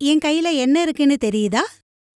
என் கையில என்ன இருக்குன்னு தெரியுதா?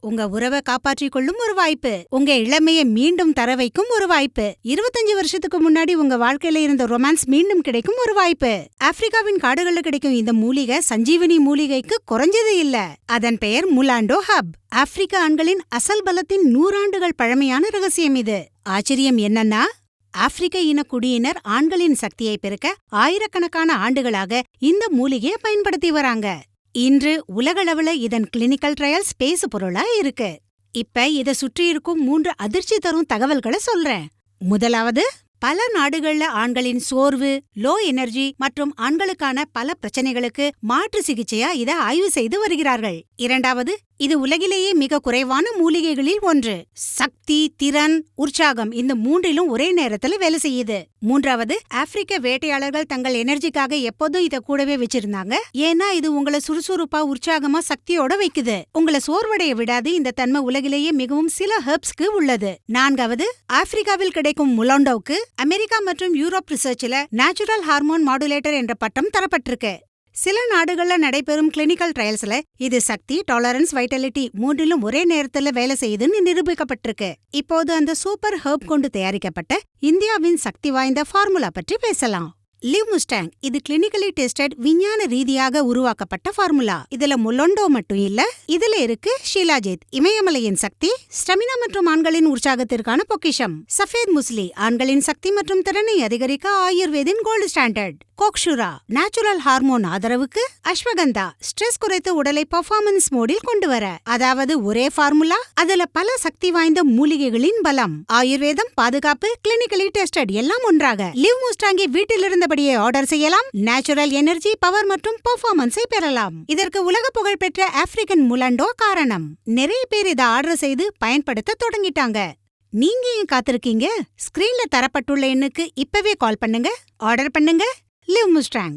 உங்க உறவை காப்பாற்றிக் கொள்ளும் ஒரு வாய்ப்பு. உங்க இளமையை மீண்டும் தர வைக்கும் ஒரு வாய்ப்பு. இருபத்தஞ்சு வருஷத்துக்கு முன்னாடி உங்க வாழ்க்கையில இருந்த ரொமான்ஸ் மீண்டும் கிடைக்கும் ஒரு வாய்ப்பு. ஆப்பிரிக்காவின் காடுகள்ல கிடைக்கும் இந்த மூலிகை சஞ்சீவனி மூலிகைக்கு குறைஞ்சது இல்ல. அதன் பெயர் முலாண்டோ ஹப். ஆப்பிரிக்க ஆண்களின் அசல் பலத்தின் நூறாண்டுகள் பழமையான ரகசியம் இது. ஆச்சரியம் என்னன்னா ஆப்பிரிக்க இன குடியினர் ஆண்களின் சக்தியை பெருக்க ஆயிரக்கணக்கான ஆண்டுகளாக இந்த மூலிகையை பயன்படுத்தி வராங்க. இன்று உலகளவுல இதன் கிளினிக்கல் ட்ரையல்ஸ் பேசு பொருளா இருக்கு. இப்ப இத சுற்றி இருக்கும் மூன்று அதிர்ச்சி தரும் தகவல்களை சொல்றேன். முதலாவது பல நாடுகள்ல ஆண்களின் சோர்வு லோ எனர்ஜி மற்றும் ஆண்களுக்கான பல பிரச்சனைகளுக்கு மாற்று சிகிச்சையா இத ஆய்வு செய்து வருகிறார்கள். இரண்டாவது இது உலகிலேயே மிக குறைவான மூலிகைகளில் ஒன்று. சக்தி திறன் உற்சாகம் இந்த மூன்றிலும் ஒரே நேரத்துல வேலை செய்யுது. மூன்றாவது ஆப்பிரிக்க வேட்டையாளர்கள் தங்கள் எனர்ஜிக்காக எப்போதும் இத கூடவே வச்சிருந்தாங்க. ஏன்னா இது உங்களை சுறுசுறுப்பா உற்சாகமா சக்தியோட வைக்குது. உங்களை சோர்வடைய விடாது. இந்த தன்மை உலகிலேயே மிகவும் சில ஹெர்ப்ஸ்க்கு உள்ளது. நான்காவது ஆப்பிரிக்காவில் கிடைக்கும் முலாண்டோவுக்கு அமெரிக்கா மற்றும் யூரோப் ரிசர்ச்ல நேச்சுரல் ஹார்மோன் மாடுலேட்டர் என்ற பட்டம் தரப்பட்டிருக்கு. சில நாடுகள்ல நடைபெறும் கிளினிக்கல் ட்ரையல்ஸ்ல இது சக்தி டாலரன்ஸ் வைட்டலிட்டி மூன்றிலும் ஒரே நேரத்துல வேலை செய்யுதுன்னு நிரூபிக்கப்பட்டிருக்கு. இப்போது அந்த சூப்பர் ஹெர்ப் கொண்டு தயாரிக்கப்பட்ட இந்தியாவின் சக்தி வாய்ந்த ஃபார்முலா பற்றி பேசலாம். லிவ் முஸ்டாங் இது கிளினிக்கலி டெஸ்டட் விஞ்ஞான ரீதியாக உருவாக்கப்பட்ட ஃபார்முலா. இதுல முலொண்டோ மட்டும் இல்ல இதுல இருக்கு ஷீலாஜித் இமயமலையின் சக்தி ஸ்டெமினா மற்றும் ஆண்களின் உற்சாகத்திற்கான பொக்கிஷம். சஃபேத் முஸ்லி ஆண்களின் சக்தி மற்றும் திறனை அதிகரிக்க ஆயுர்வேதின் gold standard gokshura natural hormone ஆதரவுக்கு அஸ்வகந்தா ஸ்ட்ரெஸ் குறைத்து உடலை பர்ஃபார்மன்ஸ் மோடில் கொண்டு வர. அதாவது ஒரே ஃபார்முலா அதுல பல சக்தி வாய்ந்த மூலிகைகளின் பலம் ஆயுர்வேதம் பாதுகாப்பு கிளினிக்கலி டெஸ்டட் எல்லாம் ஒன்றாக. லிவ் மூஸ்டாங்கி வீட்டில் இருந்தபடியே ஆர்டர் செய்யலாம். நேச்சுரல் எனர்ஜி பவர் மற்றும் பெர்ஃபார்மன்ஸை பெறலாம். இதற்கு உலக புகழ்பெற்ற ஆப்பிரிக்கன் முலண்டோ காரணம். நிறைய பேர் இதை ஆர்டர் செய்து பயன்படுத்த தொடங்கிட்டாங்க. நீங்க ஏன் காத்திருக்கீங்க? ஸ்கிரீன்ல தரப்பட்டுள்ள எண்ணுக்கு இப்பவே கால் பண்ணுங்க. ஆர்டர் பண்ணுங்க. Live Mustang